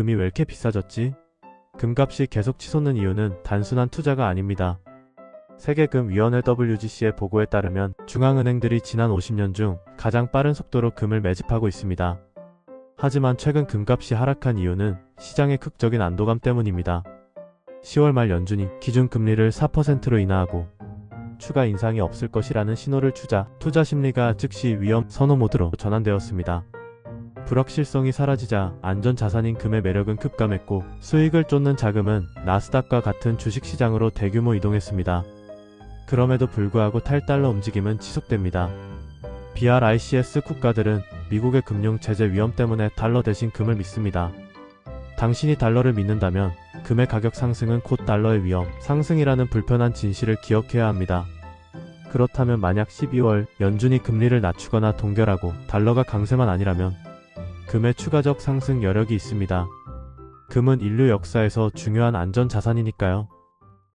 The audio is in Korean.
금이 왜 이렇게 비싸졌지? 금값이 계속 치솟는 이유는 단순한 투자가 아닙니다. 세계금위원회 WGC의 보고에 따르면 중앙은행들이 지난 50년 중 가장 빠른 속도로 금을 매집하고 있습니다. 하지만 최근 금값이 하락한 이유는 시장의 극적인 안도감 때문입니다. 10월 말 연준이 기준금리를 4%로 인하하고 추가 인상이 없을 것이라는 신호를 주자 투자 심리가 즉시 위험 선호 모드로 전환되었습니다. 불확실성이 사라지자 안전 자산인 금의 매력은 급감했고 수익을 쫓는 자금은 나스닥과 같은 주식시장으로 대규모 이동했습니다. 그럼에도 불구하고 탈달러 움직임은 지속됩니다. BRICS 국가들은 미국의 금융 제재 위험 때문에 달러 대신 금을 믿습니다. 당신이 달러를 믿는다면 금의 가격 상승은 곧 달러의 위험 상승이라는 불편한 진실을 기억해야 합니다. 그렇다면 만약 12월 연준이 금리를 낮추거나 동결하고 달러가 강세만 아니라면 금의 추가적 상승 여력이 있습니다. 금은 인류 역사에서 중요한 안전 자산이니까요.